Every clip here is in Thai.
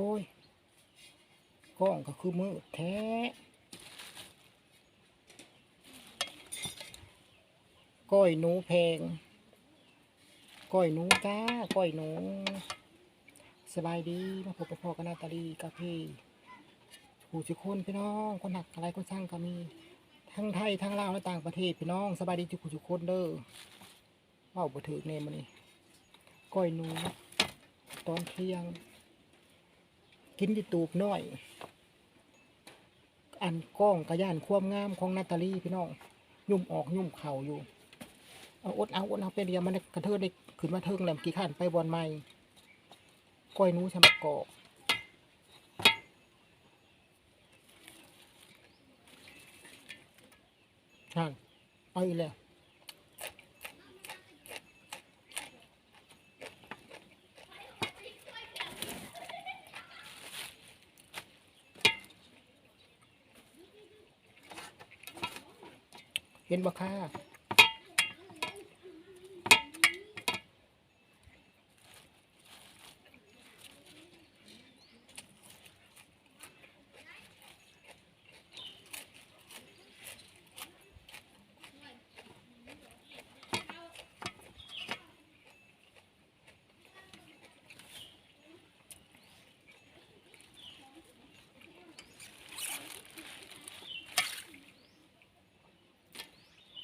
อ้ยกล้องก็คือมืดแท้ก้อยหนูแพงก้อยหนูจ้าก้อยหนู สบายดีมาพบกับพ่อกับนาตาลีกับพี่ผู้สิคนพี่น้องคนหักอะไรคนช่างก็มี ทั้งไทยทั้งลาวและต่างประเทศพี่น้องสบายดีทุกผู้ทุกคนเด้อเว้าบ่ถือเนมมันนี่ก้อยหนูตอนเที่ยง กินที่ตูบน้อย อันกล้องกระยานความงามของนาตาลีพี่น้องยุ่มออกยุ่มเข่าอยู่เอาอดเอาอดเอาเป็นเดียวมันกระเทิดได้ขึ้นมาเทิงแหลมกี่ขั้นไปบอลใหม่ก้อยนู้ชมกอกช่างไปแล้ว เห็นบ่ค่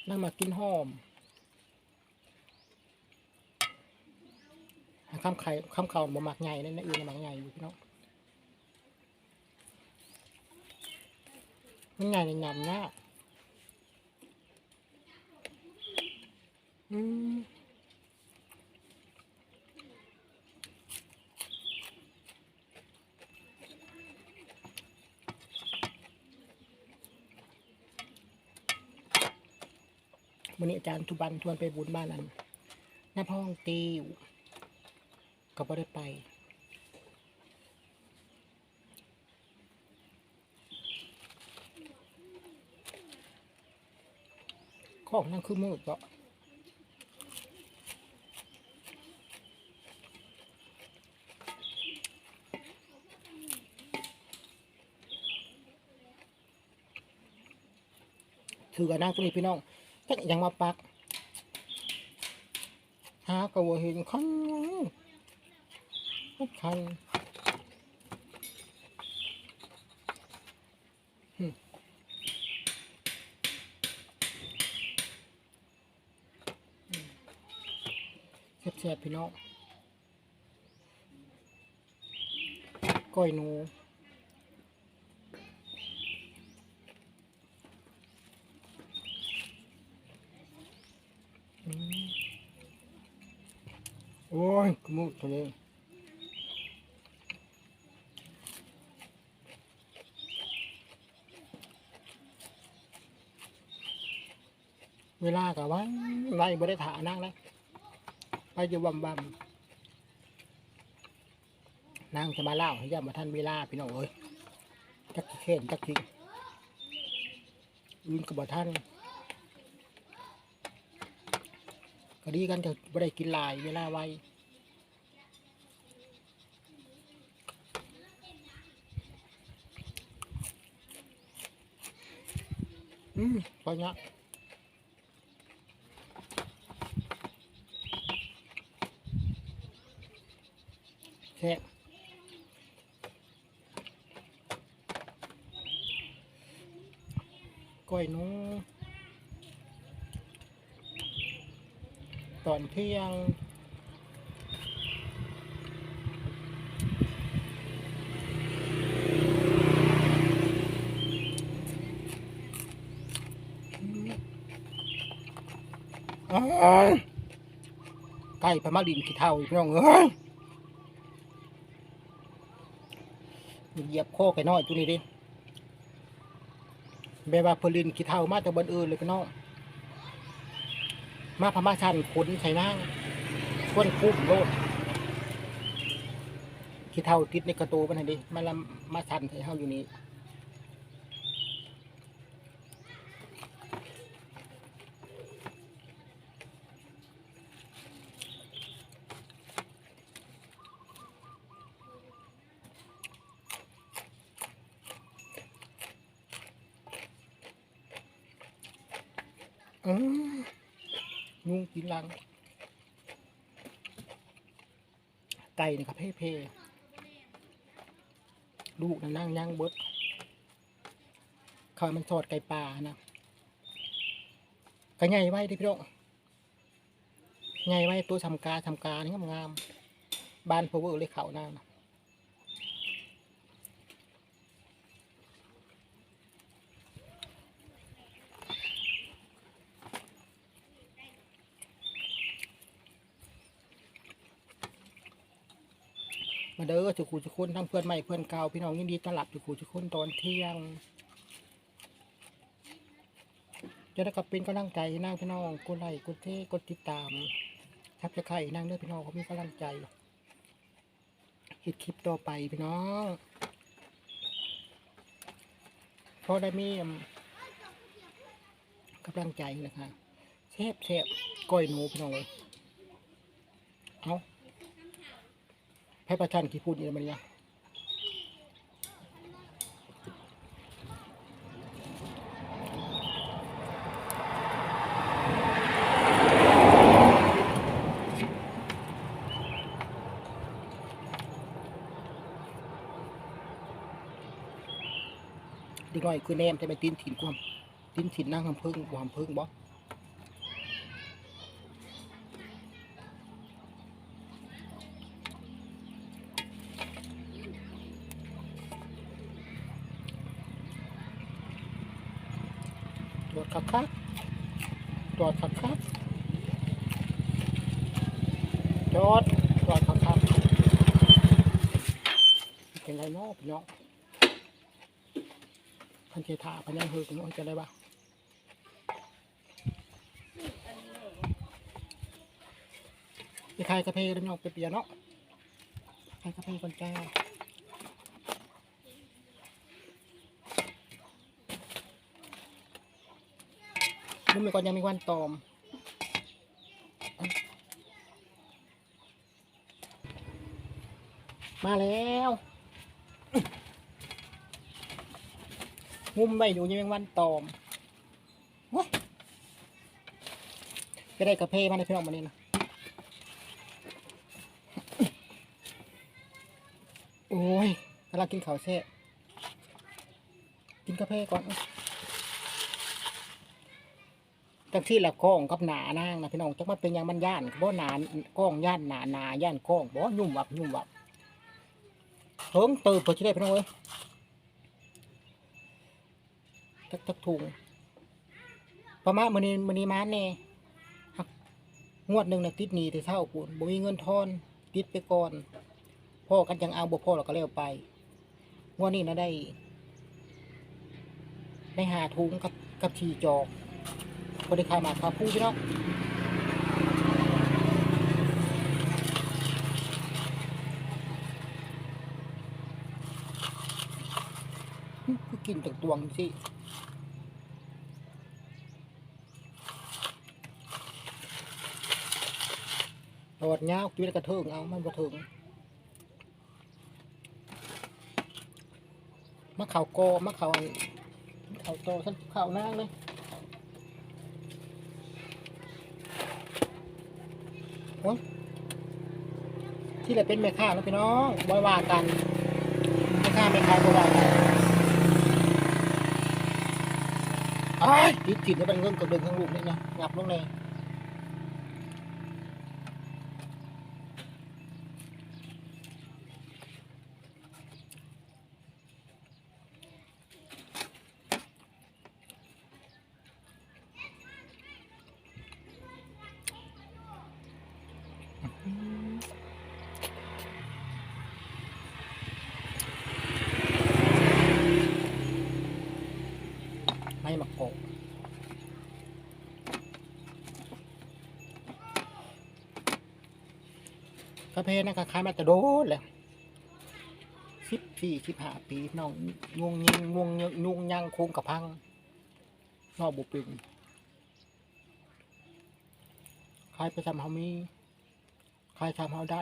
นั่งมากินหอมข้ามไข่ข้ามเข่าบ่มักใหญ่นั่นนะอื่นนะมักใหญ่อยู่พี่น้องมันใหญ่ในยำเนี่ยอืม วันนี้อาจารย์ทุบันทวนไปบุญบ้านนั้นหน้าพ้องติวก็บ่ได้ไป ของนั่นคือมืดก็ถือกับนางตัวนี้พี่น้อง จักยังมาปัก หากระวเห็นคันคันแซ่บๆพี่น้องก้อยหนู อืม โอ้ยขมุกทะเลเวลากับว่าไล่บริถานั่งแล้วไปจะบำบำนั่งจะมาเล่าให้ย่ามาท่านเวลาพี่น้องเอ้ยจักเข่นจักขี้อื่นกับท่าน ก็ดีกันจะไม่ได้กินหลายเวลาไวอืมพอเนี้ยแค่บก้อยนู ตอนเที่ยงอ้ยใกล้ประมาดินขี้เท่าอีกพี่น้องเอ้ยเหยียบโคกไอ้น้อยตัวนี้ดิแบบว่าเพลินขี้เท่ามาแต่บนอื่นเลยพี่น้อง มาพม่าชันคุ้นใส่นั่งควนคุ้มโลดขี้เท่าติดในกระตูมันให้ดิมาละมาชันใส่เฮาอยู่นี่ อืมยุง กินลัง ไก่นะครับเพ่เพ่ลูกนะนั่งย่างเบิดข้าวมันสอดไก่ป่านะก็ใหญ่ไว้ดิพี่น้องใหญ่ไว้ตัวทำกาทำกานี่งามบ้านพาวเวอร์เลยเขาหน้านะ มาเด้อจุกูจุกคนทั้งเพื่อนใหม่เพื่อนเก่าพี่น้องยินดีต้อนรับจุกูจุกคนตอนเที่ยงจะได้กับเป็นกำลังใจนั่งพี่น้องกดไลค์กดเทกดติดตามทับจะใครนั่งเด้อพี่น้องเขามีกำลังใจเห็ดคลิปต่อไปพี่น้องพอได้มีอืมกำลังใจนะคะแซ่บแซ่บก้อยหนูพี่น้องเลยเอา ให้ประชันกี่พูดนี่มันเนี่ยด็กน้อยคือแนมจะไปตีนถิ่นความตีนถิ่นนั่งทำพึ่งความพึ่งบ่ ดคักคักจอดคักคักจอดจอดคักคักเป็นไรเนาะพี่น้องพันเจถาพันยังเฮอกันว่าจะได้บ้างไปขายกาแฟเดินออกไปเปียเนาะขายกาแฟก่อนจ้า รุ่นไปก่อนยังมีวันตอม มาแล้วงุมไว้อยู่ยังเป็นวันตอมโอ้ยไปได้กาแฟมาในพี่น้องมาเนี่นะโอ้ยกำลังกินข้าวแช่กินกาแฟก่อน จังที่ละกล้องกับหนานางนะพี่น้องจักมาเป็นยังมันย่านบ่หนากล้องย่านหนาหนาย่านกล้องบ่ยุ่มวับยุ่มวับเฮิงเติบเพื่อจะได้พี่น้องเอ้ยทักทักถุงประมาณมือนี้มือนี้มาแน่งวดหนึ่งนะติดหนีแต่เท่าปูนบ่มีเงินทอน ติดไปก่อนพ่อกันยังเอาบ่พ่อเราก็เลี้ยวไปงวดนี้นะได้ได้หาถุงกับกับชีจอก ก็ได้ขายหมากขาผู้พี่น้องกินจากตวงสิตอดเงากินกระเทิงเอา มันกระเทิงมะขาวโกมะขาวอันมะขาวโตฉันขาวนางเลยโอ้ย ที่เราเป็นแม่ค้าแล้วพี่น้องบอยว่ากันแม่ค้าแม่ค้าบอยว่ากันไอ้ติดติดแล้วเป็นเรื่องกระเดึงข้างลูกนี่นะงับลงเลย กาแฟนะก็ขายมาแต่โดนเลยสิบสี่สิบห้าปีน้องงวงยิงงวงยิงงวงยังโคงกระพังนอกบุปผงใครไปทำเฮามี ใครทำเฮาได้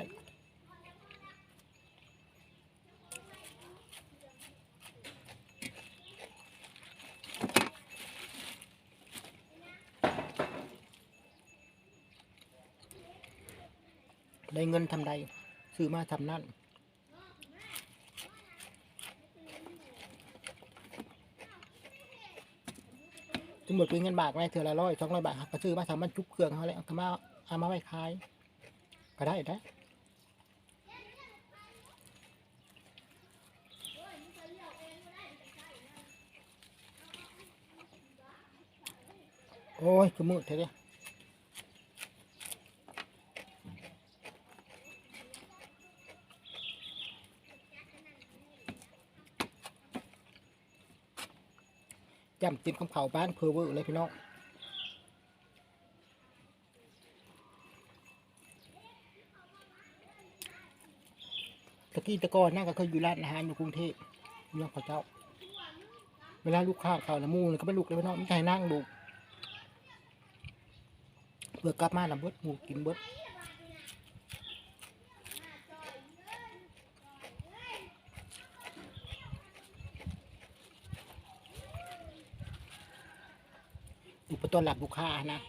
ได้เงินทำใดซื้อมาทำนั่นสมมติเป็นเงินบาทไว้เทือละร้อยสองร้อยบาทก็ซื้อมาทำมันจุบเครื่องเขาแล้วก็มาเอามาไว้ขาย ก็ได้นะโอ้ยคือมืดเท่เลย จำติมคำเขาบ้านเพอเวอร์เลยพี่น้องตะกี้ตะกอนนั่งก็เคยอยู่ร้านอาหารอยู่กรุงเทพเรื่องพระเจ้า เวลาลูกค้าเขาละมูเลยก็ไม่ลูกเลยพี่น้องไม่ใช่นั่งดูเพื่อกลับมาละเบิดหมูกินเบิด ต้อนหลับลูกค้านะ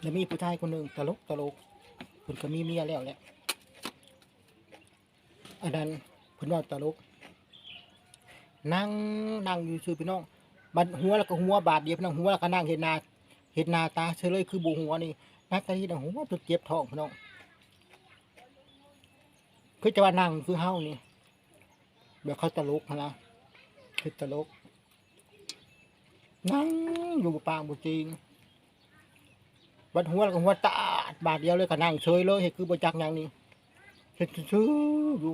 แล้วมีผู้ชายคนหนึ่งตลกตลกเพิ่นก็มีเมียแล้วแหละอันนั้นเพิ่นว่าตลกนั่งนั่งอยู่ซื่อพี่น้องบัดหัวแล้วก็หัวบาดเดียวพี่น้องหัวแล้วก็นั่งเห็นหน้าเห็นหน้าตาเฉยเลยคือบูหัวนี่นักตาที่ดังหัวจนเจ็บท้องพี่น้อง คือจะว่านั่งคือเฮานี่แบบเขาตลกนะคือตลก นั่งอยู่บ่ปางบ่จริงบัดหัวแล้วก็หัวตาดบาดเดียวเลยก็นั่งเฉยเลยเฮ็ดคือบ่จักอย่างนี้เฮ็ดซื่ออยู่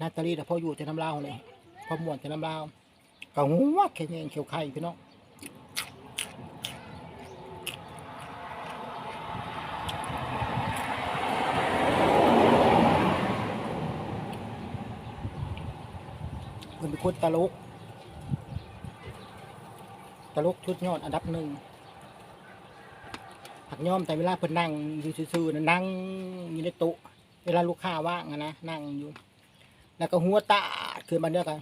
นาตาลีแต่พออยู่แต่น้ำลาวเลยพอมวนแต่น้ำลาวก็หัวแข็งแรงเขียวไข่พี่น้องเพิ่นเป็น คนตลกตลกชุดยอดอันดับหนึ่งหักย่อมแต่เวลาเพิ่นนั่งอยู่ซื่อๆนะนั่งอยู่ในโต๊ะเวลาลูกค้าว่างอะนะ นั่งอยู่ แล้วก็หัวตาดขึ้นมาเด้อกัน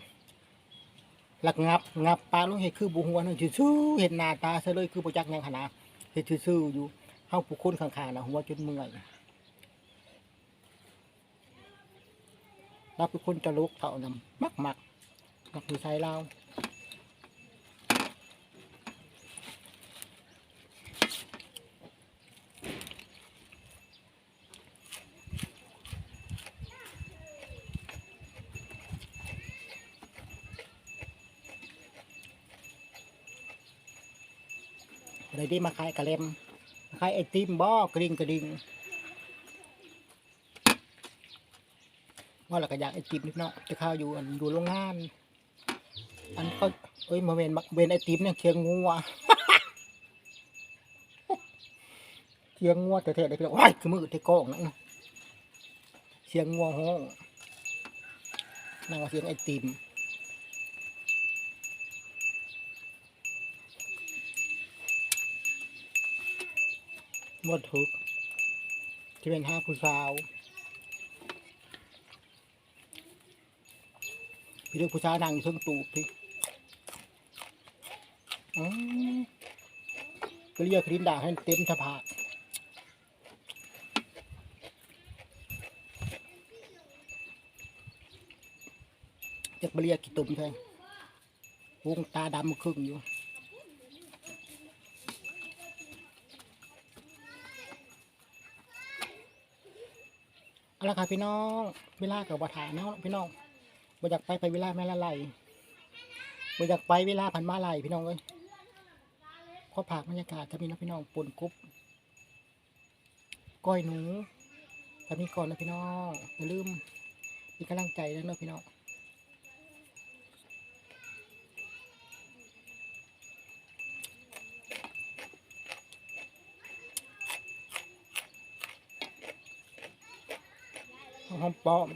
หลักงับงับปลาลงเห็ดคือบุหัวนั่นซื่อๆเห็นหน้าตาซะเลยคือบ่จักหยังขนาดเห็ดซื่อๆอยู่เฮาผู้คนข้างๆนะหัวจนเมื่อยราเป็นคนตลุกเท่านั้นมักๆมัก มักอยู่ใช้เราเลยได้มาขายกระเลมมาขายไอติมบ่กริ่งกระดิ่งว่าเราก็อยากไอติมนิดเนาะจะเข้าวอยู่อันอยู่โรงงาน อันก็เอ้ยมาเวนมาเวนไอติมเนี่ยเคียงงัวเคียงงัวแต่แท้ๆได้พี่น้องว้ายคือมือเทกล้องนะเสียงงัวห้องนั่งเสียงไอติมหมดทุกที่เป็นห้าผู้สาวพี่เด็กผู้สาวนั่งอยู่เชิงตูบพี่ อืมก็เรียกครินด่างให้เต็มสภาจะไปเรียกกี่ตุ่มใช่วงตาดำครึ่งอยู่เอาละค่ะพี่น้องเวลากับบัถาเนาะพี่น้องบ่อยากไปไปเวลาแม่ละไลบ่อยากไปเวลาพันมาไลพี่น้องเอ้ย ข้อผากบรรยากาศถ้ามีนะพี่น้องปนกรุ๊บก้อยหนูถ้ามีก่อนนะพี่น้องอย่าลืมมีกำลังใจนะเนะพี่น้องหอมป้อม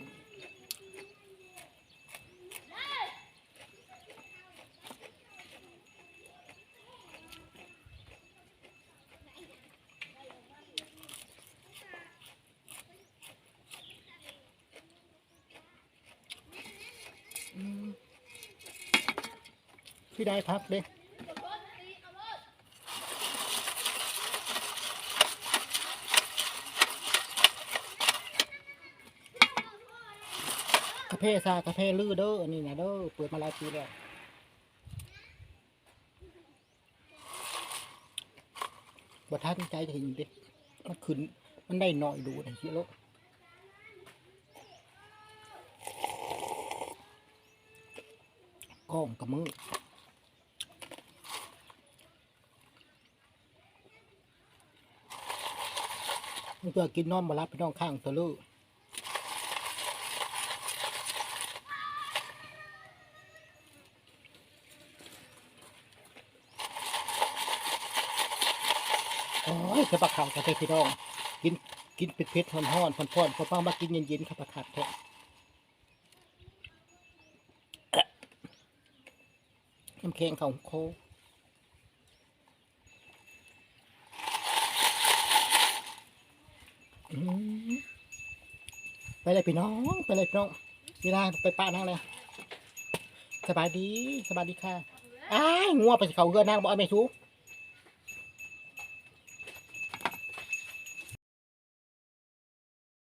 ที่ได้พักเด้กาแฟซากาแฟลือเด้ออันนี้นะเด้อเปิดมาหลายปีแล้วบ่ทันใจเห็นดิมันขึ้นมันได้หน่อยดูหน่อยสิลูกกล้องกับมือ มันเพื่อกินนอนมารับพี่น้องข้างตัวลูกโอ้ยจะปลาขาวกับพี่น้อง กินกินเผ็ดๆฮ้อนๆพ่อนๆพอป้ามากินเย็นๆครับประทัดแท้น้ำแข็งเขาโคอืม ไปเลยพี่น้อง ไปเลยพี่น้องเวลาไปป้านั่งเลยสบายดีสบายดีค่ะอ้ายงัวไปเขาเกือนนางบอกไอ้แม่ชู